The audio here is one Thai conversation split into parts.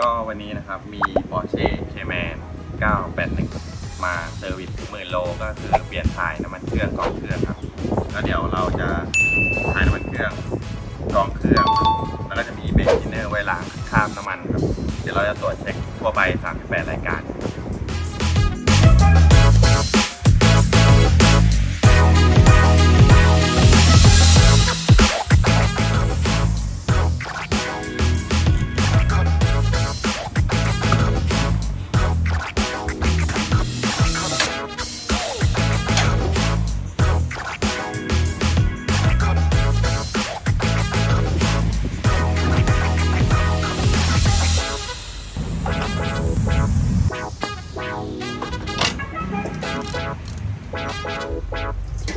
ก็วันนี้นะครับมี Porsche Cayman 981 มาเซอร์วิสหมื่นโลก็คือเปลี่ยนถ่ายน้ำมันเครื่องกองเครื่องครับแล้วเดี๋ยวเราจะถ่ายน้ำมันเครื่องกองเครื่องแล้วก็จะมีเบรกทินเนอร์ไว้ล้างคราบน้ำมันครับเดี๋ยวเราจะตรวจเช็คทั่วไป 38 รายการ จ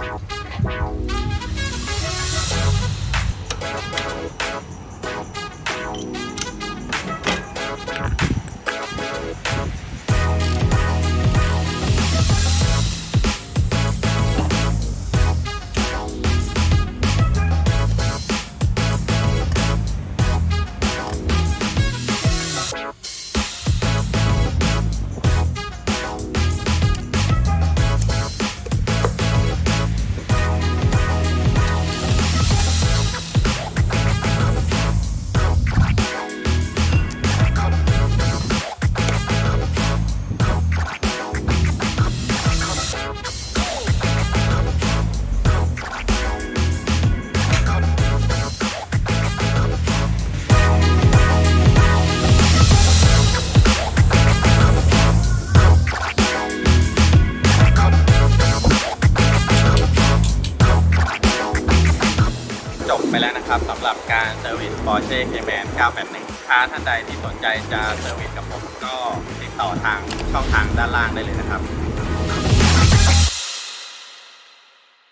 บไปแล้วนะครับสำหรับการเซอร์วิส Porsche Cayman 981ถ้าท่านใดที่สนใจจะเซอร์วิสกับผมก็ติดต่อทางช่องทางด้านล่างได้เลยนะครับ